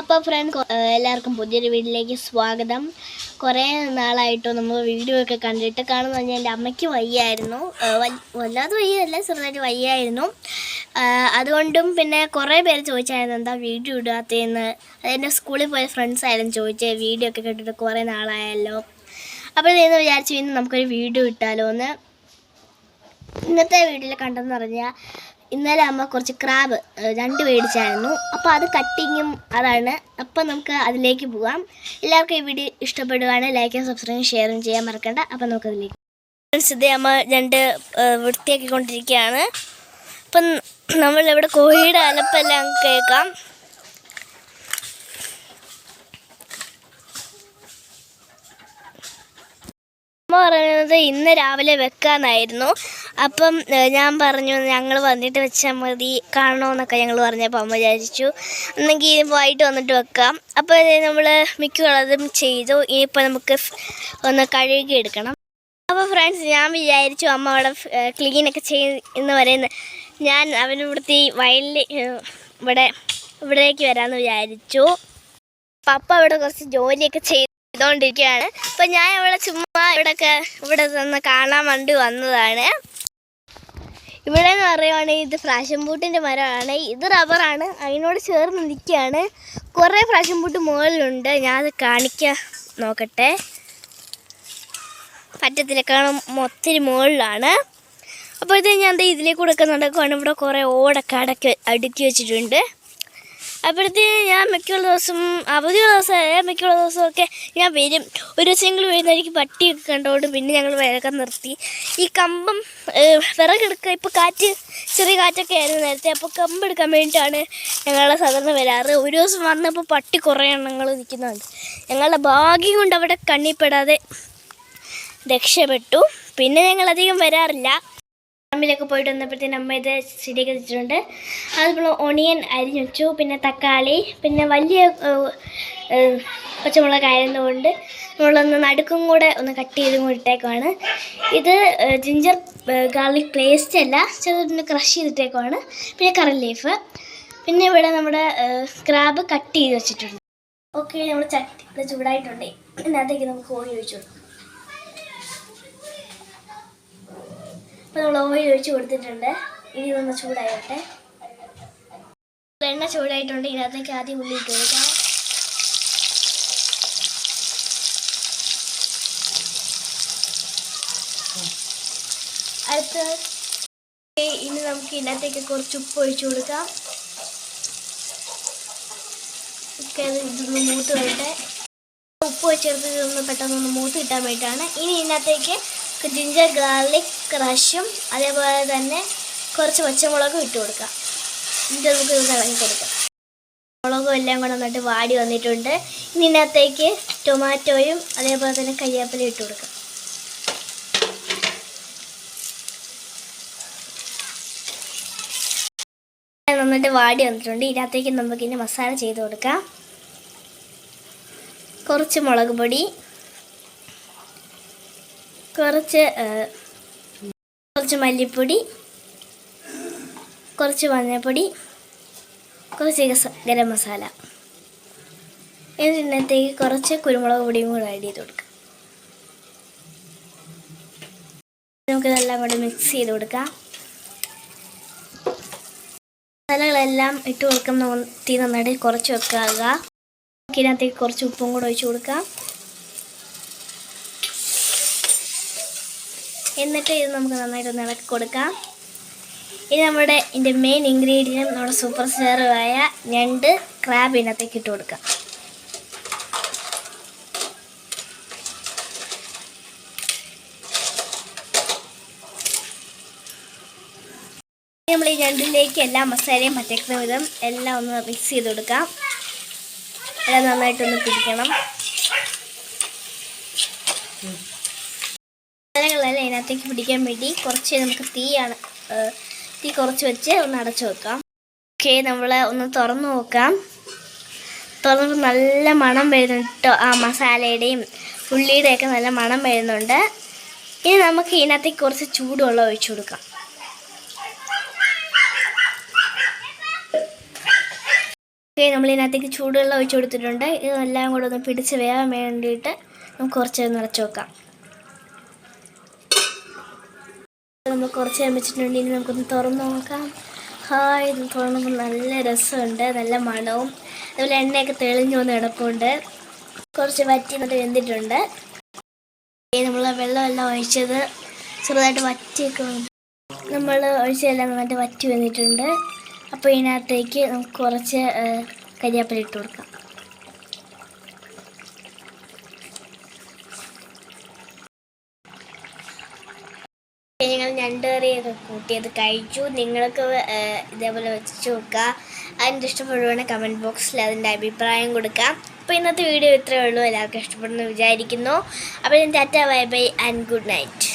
അപ്പോൾ ഫ്രണ്ട് എല്ലാവർക്കും പുതിയൊരു വീട്ടിലേക്ക് സ്വാഗതം. കുറേ നാളായിട്ടോ നമ്മൾ വീഡിയോ ഒക്കെ കണ്ടിട്ട് കാണുന്ന പറഞ്ഞാൽ എന്റെ അമ്മയ്ക്ക് വയ്യായിരുന്നു. വല്ലാതെ വയ്യല്ല ചെറുതായിട്ട് വയ്യായിരുന്നു. അതുകൊണ്ടും പിന്നെ കുറേ പേര് ചോദിച്ചായിരുന്നു എന്താ വീഡിയോ ഇടാത്തതെന്ന് അതെന്റെ സ്കൂളിൽ പോയ ഫ്രണ്ട്സ് ആയാലും ചോദിച്ചത് വീഡിയോ ഒക്കെ കേട്ടിട്ട് കുറേ നാളായല്ലോ. അപ്പോൾ ഇതെന്ന് വിചാരിച്ചു ഇന്ന് നമുക്കൊരു വീഡിയോ ഇട്ടാലോ എന്ന് ഇന്നത്തെ വീട്ടിൽ കണ്ടെന്ന് പറഞ്ഞാൽ ഇന്നലെ അമ്മ കുറച്ച് ക്രാബ് രണ്ട് മേടിച്ചായിരുന്നു. അപ്പോൾ അത് കട്ടിങ്ങും അതാണ്. അപ്പോൾ നമുക്ക് അതിലേക്ക് പോകാം. എല്ലാവർക്കും ഈ വീഡിയോ ഇഷ്ടപ്പെടുകയാണ് ലൈക്കും സബ്സ്ക്രൈബും ഷെയറും ചെയ്യാൻ മറക്കണ്ട. അപ്പോൾ നമുക്ക് അതിലേക്ക് ഫ്രണ്ട്സ് ഇതേ അമ്മ രണ്ട് ഏഹ്, വൃത്തിയാക്കിക്കൊണ്ടിരിക്കുകയാണ്. അപ്പം നമ്മളിവിടെ കോഴിയുടെ അലപ്പെല്ലാം കേൾക്കാം. അമ്മ പറയുന്നത് ഇന്ന് രാവിലെ വെക്കാന്നായിരുന്നു അപ്പം ഞാൻ പറഞ്ഞു ഞങ്ങൾ വന്നിട്ട് വെച്ചാൽ മതി കാണണമെന്നൊക്കെ ഞങ്ങൾ പറഞ്ഞപ്പോൾ അമ്മ വിചാരിച്ചു. എന്നെങ്കിൽ വൈകിട്ട് വന്നിട്ട് വെക്കാം. അപ്പോൾ നമ്മൾ മിക്കുള്ളതും ചെയ്തു. ഇനിയിപ്പോൾ നമുക്ക് ഒന്ന് കഴുകി എടുക്കണം. അപ്പോൾ ഫ്രണ്ട്സ് ഞാൻ വിചാരിച്ചു അമ്മ അവിടെ ക്ലീനൊക്കെ ചെയ്യുന്ന വരെ ഞാൻ അവനിവിടുത്തെ വയലിൽ ഇവിടെ ഇവിടേക്ക് വരാമെന്ന് വിചാരിച്ചു. പപ്പ അവിടെ കുറച്ച് ജോലിയൊക്കെ ചെയ്തുകൊണ്ടിരിക്കുകയാണ് അപ്പം ഞാൻ ഇവിടെ ചുമ്മാ ഇവിടെയൊക്കെ ഇവിടെ നിന്ന് കാണാൻ വേണ്ടി വന്നതാണ്. ഇവിടെ എന്ന് പറയുവാണെങ്കിൽ ഇത് ഫ്രാഷൻ ബൂട്ടിന്റെ മരമാണ്. ഇത് റബ്ബറാണ്. അതിനോട് ചേർന്ന് നിൽക്കുകയാണ്. കുറേ ഫ്രാഷൻ ബൂട്ട് മുകളിലുണ്ട്. അത് കാണിക്കാൻ നോക്കട്ടെ. പറ്റത്തിലേക്കാണ് ഒത്തിരി മുകളിലാണ്. അപ്പോൾ ഞാൻ ദേ ഇതിലേക്ക് കൂടെ ഇവിടെ കുറേ ഓടൊക്കെ അടക്കി അടുക്കി വെച്ചിട്ടുണ്ട്. അപ്പോഴത്തേന് ഞാൻ മിക്കുള്ള ദിവസം അവധിയുള്ള ദിവസമായ മിക്കുള്ള ദിവസമൊക്കെ ഞാൻ വരും. ഒരു ദിവസം ഞങ്ങൾ വരുന്ന വരുന്നതായിരിക്കും പട്ടിയൊക്കെ കണ്ടോണ്ട് പിന്നെ ഞങ്ങൾ വിറകം നിർത്തി. ഈ കമ്പം വിറകെടുക്കുക ഇപ്പോൾ കാറ്റ് ചെറിയ കാറ്റൊക്കെ ആയിരുന്നു നേരത്തെ അപ്പോൾ കമ്പ് എടുക്കാൻ വേണ്ടിയിട്ടാണ് ഞങ്ങളെ സാധാരണ വരാറ്. ഒരു ദിവസം വന്നപ്പോൾ പട്ടി കുറേ എണ്ണങ്ങൾ നിൽക്കുന്നുണ്ട്. ഞങ്ങളുടെ ഭാഗ്യം കൊണ്ട് അവിടെ കണ്ണിപ്പെടാതെ രക്ഷപ്പെട്ടു. പിന്നെ ഞങ്ങൾ അധികം വരാറില്ല. ഫാമിലൊക്കെ പോയിട്ട് വന്നപ്പോഴത്തേന് അമ്മ ഇത് ശരിയാക്കി വെച്ചിട്ടുണ്ട്. അതുപോലെ ഒണിയൻ അരിഞ്ഞു വെച്ചു പിന്നെ തക്കാളി പിന്നെ വലിയ പച്ചമുളക് ആയിരുന്നുകൊണ്ട് നമ്മളൊന്ന് നടുക്കും കൂടെ ഒന്ന് കട്ട് ചെയ്തും കൂടി ഇട്ടേക്കുവാണ്. ഇത് ജിഞ്ചർ ഗാർലിക് പേസ്റ്റ് അല്ല ചെറുതൊന്ന് ക്രഷ് ചെയ്തിട്ടേക്കുവാണ്. പിന്നെ കറി ലീഫ് പിന്നെ ഇവിടെ നമ്മുടെ സ്ക്രാബ് ക്രാബ് കട്ട് ചെയ്ത് വെച്ചിട്ടുണ്ട്. ഓക്കെ നമ്മൾ ചട്ടി ചൂടായിട്ടുണ്ടേ. ഇതിനകത്തേക്ക് നമുക്ക് കോഴി ഒഴിച്ചു അപ്പോൾ നമ്മൾ ഓയിൽ ഒഴിച്ച് കൊടുത്തിട്ടുണ്ട്. ഇനി ഒന്ന് ചൂടായോട്ടെ. എണ്ണ ചൂടായിട്ടുണ്ട്. ഇതിനകത്തേക്ക് ആദ്യം ഉള്ളി ഇട്ട് അടുത്ത ഇനി നമുക്ക് ഇതിനകത്തേക്ക് കുറച്ച് ഉപ്പ് ഒഴിച്ചു കൊടുക്കാം. ഒക്കെ അത് ഇതൊന്ന് മൂത്ത് വരട്ടെ. ഉപ്പ് വെച്ചെടുത്ത് ഇതൊന്ന് പെട്ടെന്ന് മൂത്ത് കിട്ടാൻ വേണ്ടിയിട്ടാണ്. ഇനി ഇതിനകത്തേക്ക് ജിഞ്ചർ ഗാർലിക് ക്രഷും അതേപോലെ തന്നെ കുറച്ച് പച്ചമുളകും ഇട്ട് കൊടുക്കാം. എന്നിട്ട് നമുക്ക് ഇത് ഇളക്കി കൊടുക്കാം. മുളകും എല്ലാം കൂടെ നന്നിട്ട് വാടി വന്നിട്ടുണ്ട്. ഇനി ഇതിനകത്തേക്ക് ടൊമാറ്റോയും അതേപോലെ തന്നെ കയ്യാപ്പലും ഇട്ട് കൊടുക്കാം. നന്നായിട്ട് വാടി വന്നിട്ടുണ്ട്. ഇതിനകത്തേക്ക് നമുക്കിനി മസാല ചെയ്ത് കൊടുക്കാം. കുറച്ച് മുളക് പൊടി കുറച്ച് കുറച്ച് മല്ലിപ്പൊടി കുറച്ച് മഞ്ഞൾപ്പൊടി കുറച്ച് ഗരം മസാല. എന്നിട്ടേക്ക് കുറച്ച് കുരുമുളക് പൊടിയും കൂടെ ആഡ് ചെയ്ത് കൊടുക്കാം. നമുക്ക് ഇതെല്ലാം കൂടെ മിക്സ് ചെയ്ത് കൊടുക്കാം. മസാലകളെല്ലാം ഇട്ട് കൊടുക്കുന്ന തീ നന്നായിട്ട് കുറച്ച് വെക്കുക ഇതിനകത്തേക്ക് കുറച്ച് ഉപ്പും കൂടെ ഒഴിച്ച് കൊടുക്കാം. എന്നിട്ട് ഇത് നമുക്ക് നന്നായിട്ട് ഇളക്കി കൊടുക്കാം. ഇനി നമ്മുടെ ഇതിന്റെ മെയിൻ ഇൻഗ്രീഡിയന്റ് നമ്മുടെ സൂപ്പർ സ്റ്റാറുമായ ഞണ്ട് ക്രാബ് ഇതിനകത്തേക്ക് ഇട്ട് കൊടുക്കാം. നമ്മൾ ഈ ഞണ്ടിലേക്ക് എല്ലാ മസാലയും പറ്റക്കുന്ന വിധം എല്ലാം ഒന്ന് മിക്സ് ചെയ്ത് കൊടുക്കാം. എല്ലാം നന്നായിട്ടൊന്ന് പിടിക്കണം. ഇതിനകത്തേക്ക് പിടിക്കാൻ വേണ്ടി കുറച്ച് നമുക്ക് തീയാണ് തീ കുറച്ച് വെച്ച് ഒന്ന് അടച്ചു വെക്കാം. ഓക്കെ നമ്മൾ ഒന്ന് തുറന്നു നോക്കാം. തുറന്നിട്ട് നല്ല മണം വരുന്നുണ്ട് ആ മസാലയുടെയും ഉള്ളിയുടെയൊക്കെ നല്ല മണം വരുന്നുണ്ട്. ഇനി നമുക്ക് ഇതിനകത്തേക്ക് കുറച്ച് ചൂടുവെള്ളം ഒഴിച്ചു കൊടുക്കാം. ഓക്കെ നമ്മൾ ഇതിനകത്തേക്ക് ചൂടുവെള്ളം ഒഴിച്ചു കൊടുത്തിട്ടുണ്ട്. ഇതെല്ലാം കൂടെ ഒന്ന് പിടിച്ച് വേവാൻ വേണ്ടിയിട്ട് നമുക്ക് കുറച്ച് നിറച്ച് വെക്കാം. നമ്മൾ കുറച്ച് നേരം വെച്ചിട്ടുണ്ടെങ്കിൽ ഇനി നമുക്കൊന്ന് തുറന്ന് നോക്കാം. ഹായ് ഇത് തുറന്നപ്പോൾ നല്ല രസമുണ്ട്. നല്ല മണവും. അതുപോലെ എണ്ണയൊക്കെ തെളിഞ്ഞു വന്ന് കിടപ്പുണ്ട്. കുറച്ച് വറ്റി എന്നിട്ട് വെന്തിട്ടുണ്ട്. നമ്മൾ വെള്ളമെല്ലാം ഒഴിച്ചത് ചെറുതായിട്ട് വറ്റിയൊക്കെ നമ്മൾ ഒഴിച്ചതെല്ലാം നന്നായിട്ട് വറ്റി വന്നിട്ടുണ്ട്. അപ്പോൾ ഇതിനകത്തേക്ക് നമുക്ക് കുറച്ച് കരിയാപ്പിലിട്ട് കൊടുക്കാം. ഞണ്ടുകറിയൊക്കെ കൂട്ടിയത് കഴിച്ചു. നിങ്ങൾക്ക് ഇതേപോലെ വെച്ച് നോക്കുക. അതിന്റെ ഇഷ്ടപ്പെടുവാണെങ്കിൽ കമന്റ് ബോക്സിൽ അതിന്റെ അഭിപ്രായം കൊടുക്കാം അപ്പോൾ ഇന്നത്തെ വീഡിയോ ഇത്രയേ ഉള്ളൂ. എല്ലാവർക്കും ഇഷ്ടപ്പെടുന്നു വിചാരിക്കുന്നു. അപ്പോൾ ഞാൻ tata bye bye and good night